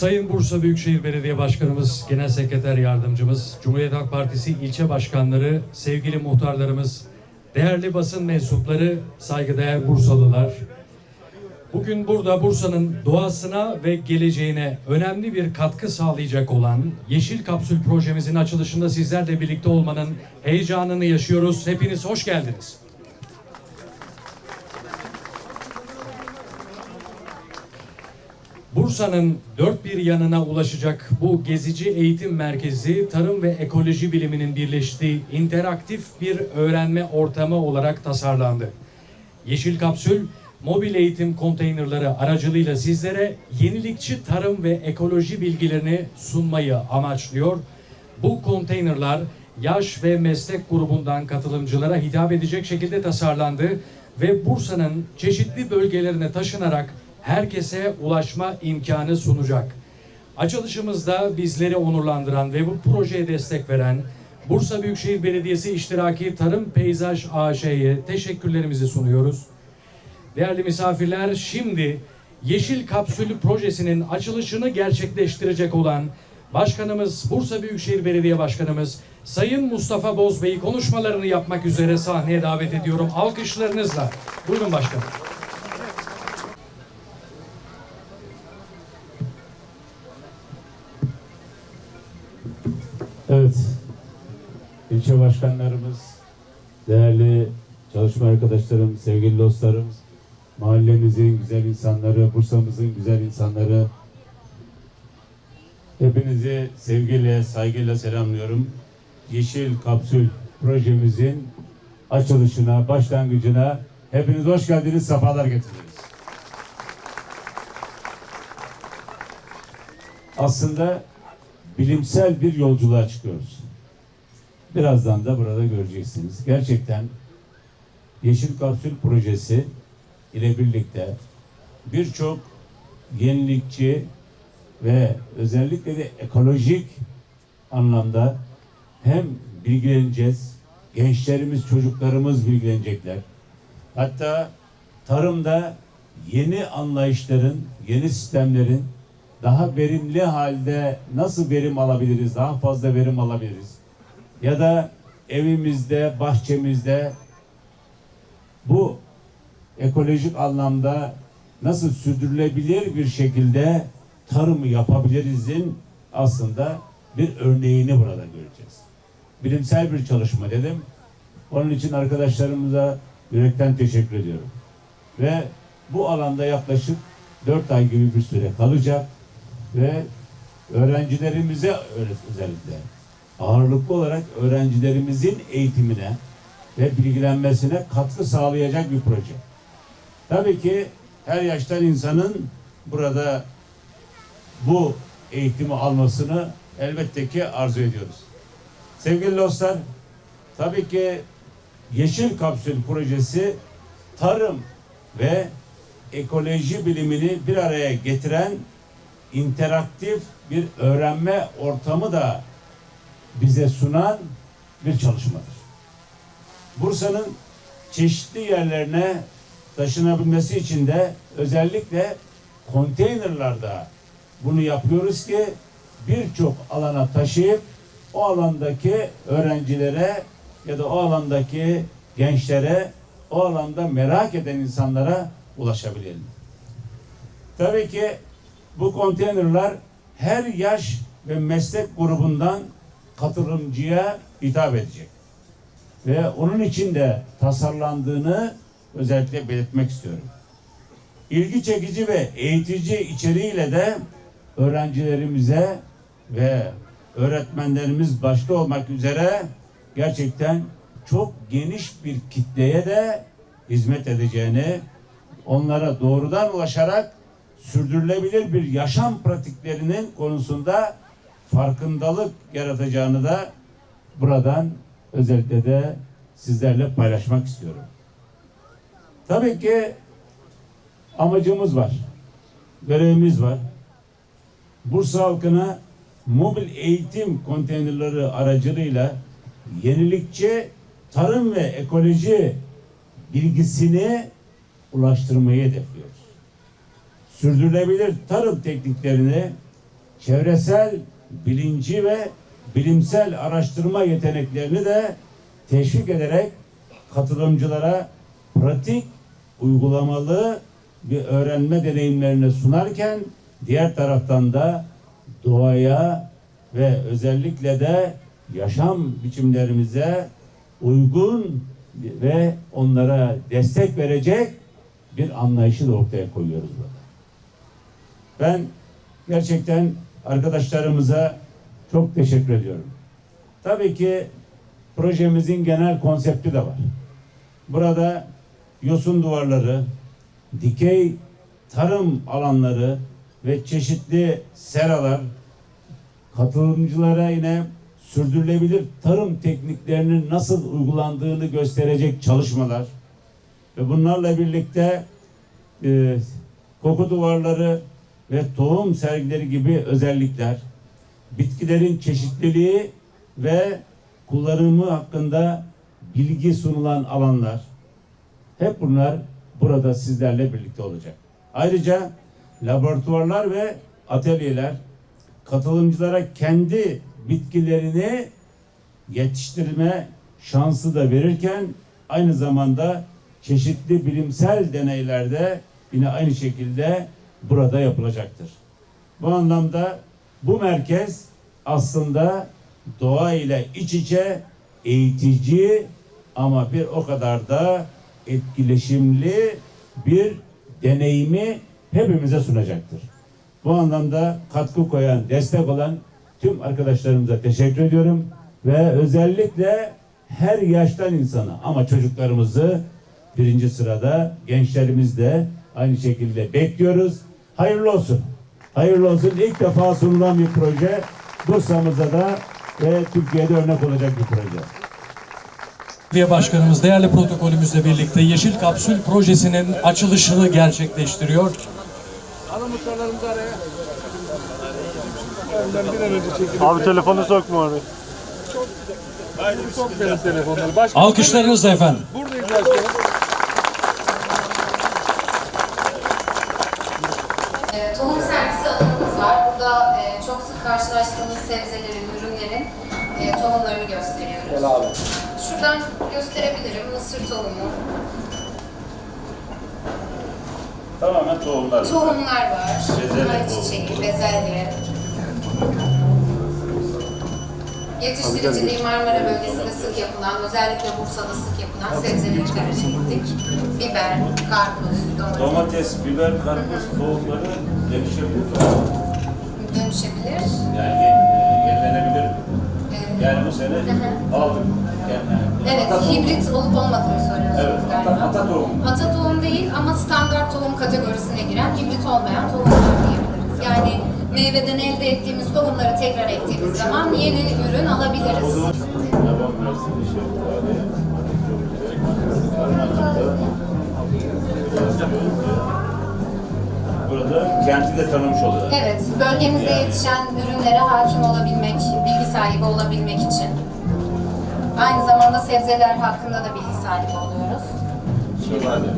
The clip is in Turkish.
Sayın Bursa Büyükşehir Belediye Başkanımız, Genel Sekreter Yardımcımız, Cumhuriyet Halk Partisi ilçe başkanları, sevgili muhtarlarımız, değerli basın mensupları, saygıdeğer Bursalılar. Bugün burada Bursa'nın doğasına ve geleceğine önemli bir katkı sağlayacak olan Yeşil Kapsül projemizin açılışında sizlerle birlikte olmanın heyecanını yaşıyoruz. Hepiniz hoş geldiniz. Bursa'nın dört bir yanına ulaşacak bu gezici eğitim merkezi tarım ve ekoloji biliminin birleştiği interaktif bir öğrenme ortamı olarak tasarlandı. Yeşil Kapsül mobil eğitim konteynerları aracılığıyla sizlere yenilikçi tarım ve ekoloji bilgilerini sunmayı amaçlıyor. Bu konteynerlar yaş ve meslek grubundan katılımcılara hitap edecek şekilde tasarlandı ve Bursa'nın çeşitli bölgelerine taşınarak herkese ulaşma imkanı sunacak. Açılışımızda bizleri onurlandıran ve bu projeye destek veren Bursa Büyükşehir Belediyesi İştiraki Tarım Peyzaj AŞ'ye teşekkürlerimizi sunuyoruz. Değerli misafirler şimdi Yeşil Kapsülü projesinin açılışını gerçekleştirecek olan Başkanımız Bursa Büyükşehir Belediye Başkanımız Sayın Mustafa Bozbey'i konuşmalarını yapmak üzere sahneye davet ediyorum. Alkışlarınızla. Buyurun başkanım. İlçe başkanlarımız, değerli çalışma arkadaşlarım, sevgili dostlarım, mahallemizin güzel insanları, Bursa'mızın güzel insanları, hepinizi sevgiyle, saygıyla selamlıyorum. Yeşil Kapsül projemizin açılışına, başlangıcına hepiniz hoş geldiniz, sefalar getirdiniz. Aslında bilimsel bir yolculuğa çıkıyoruz. Birazdan da burada göreceksiniz. Gerçekten Yeşil Kapsül projesi ile birlikte birçok yenilikçi ve özellikle de ekolojik anlamda hem bilgileneceğiz, gençlerimiz, çocuklarımız bilgilenecekler. Hatta tarımda yeni anlayışların, yeni sistemlerin daha verimli halde nasıl verim alabiliriz, daha fazla verim alabiliriz? Ya da evimizde, bahçemizde bu ekolojik anlamda nasıl sürdürülebilir bir şekilde tarımı yapabilirizin aslında bir örneğini burada göreceğiz. Bilimsel bir çalışma dedim. Onun için arkadaşlarımıza yürekten teşekkür ediyorum. Ve bu alanda yaklaşık 4 ay gibi bir süre kalacak ve öğrencilerimize özellikle ağırlıklı olarak öğrencilerimizin eğitimine ve bilgilenmesine katkı sağlayacak bir proje. Tabii ki her yaştan insanın burada bu eğitimi almasını elbette ki arzu ediyoruz. Sevgili dostlar, tabii ki Yeşil Kapsül projesi tarım ve ekoloji bilimini bir araya getiren interaktif bir öğrenme ortamı da bize sunan bir çalışmadır. Bursa'nın çeşitli yerlerine taşınabilmesi için de özellikle konteynerlarda bunu yapıyoruz ki birçok alana taşıyıp o alandaki öğrencilere ya da o alandaki gençlere, o alanda merak eden insanlara ulaşabilelim. Tabii ki bu konteynerler her yaş ve meslek grubundan katılımcıya hitap edecek. Ve onun için de tasarlandığını özellikle belirtmek istiyorum. İlgi çekici ve eğitici içeriğiyle de öğrencilerimize ve öğretmenlerimiz başta olmak üzere gerçekten çok geniş bir kitleye de hizmet edeceğini onlara doğrudan ulaşarak sürdürülebilir bir yaşam pratiklerinin konusunda farkındalık yaratacağını da buradan özellikle de sizlerle paylaşmak istiyorum. Tabii ki amacımız var. Görevimiz var. Bursa halkına mobil eğitim konteynerleri aracılığıyla yenilikçi tarım ve ekoloji bilgisini ulaştırmayı hedefliyoruz. Sürdürülebilir tarım tekniklerini çevresel bilinci ve bilimsel araştırma yeteneklerini de teşvik ederek katılımcılara pratik, uygulamalı bir öğrenme deneyimlerini sunarken diğer taraftan da doğaya ve özellikle de yaşam biçimlerimize uygun ve onlara destek verecek bir anlayışı da ortaya koyuyoruz burada. Ben gerçekten arkadaşlarımıza çok teşekkür ediyorum. Tabii ki projemizin genel konsepti de var. Burada yosun duvarları, dikey tarım alanları ve çeşitli seralar katılımcılara yine sürdürülebilir tarım tekniklerinin nasıl uygulandığını gösterecek çalışmalar ve bunlarla birlikte e, koku duvarları ve tohum sergileri gibi özellikler, bitkilerin çeşitliliği ve kullanımı hakkında bilgi sunulan alanlar, hep bunlar burada sizlerle birlikte olacak. Ayrıca laboratuvarlar ve atölyeler katılımcılara kendi bitkilerini yetiştirme şansı da verirken aynı zamanda çeşitli bilimsel deneylerde yine aynı şekilde burada yapılacaktır. Bu anlamda bu merkez aslında doğa ile iç içe eğitici ama bir o kadar da etkileşimli bir deneyimi hepimize sunacaktır. Bu anlamda katkı koyan, destek olan tüm arkadaşlarımıza teşekkür ediyorum ve özellikle her yaştan insana ama çocuklarımızı birinci sırada gençlerimiz de aynı şekilde bekliyoruz. Hayırlı olsun. Hayırlı olsun. İlk defa sunulan bir proje Bursa'mıza da ve Türkiye'de örnek olacak bir proje. Belediye Başkanımız değerli protokolümüzle birlikte Yeşil Kapsül Projesi'nin açılışını gerçekleştiriyor. Abi telefonu sokma oraya. Çok benim telefonları. Başka Alkışlarınızla efendim. buradayız başkanım. E, tohum sergisi alanımız var. Burada e, çok sık karşılaştığımız sebzelerin, ürünlerin e, tohumlarını gösteriyoruz. Şuradan gösterebilirim. Mısır tohumu, Tamamen tohumlar. tohumlar var. Bezelye Ayçiçeği, bezelye. Yetiştiriciliği Marmara bölgesinde sık yapılan, özellikle Bursa'da sık yapılan sebzeleri tercih ettik. Biber, karpuz, domates Domates, biber, karpuz tohumları gelişebilir. dönüşebilir. Yani e, yenilenebilir. Yani bu sene aldık. Yani, Evet, ata tohumu. hibrit olup olmadığını soruyorsunuz Evet, ata, galiba. ata tohumu. Ata tohum değil ama standart tohum kategorisine giren hibrit olmayan tohumlar diyebiliriz. Yani meyveden elde ettiğimiz tohumları tekrar ektiğimiz zaman yeni ürün alabiliriz. Burada kenti de tanımış oluyor. Evet, bölgemizde yetişen ürünlere hakim olabilmek, bilgi sahibi olabilmek için. Aynı zamanda sebzeler hakkında da bilgi sahibi oluyoruz. Şövalye.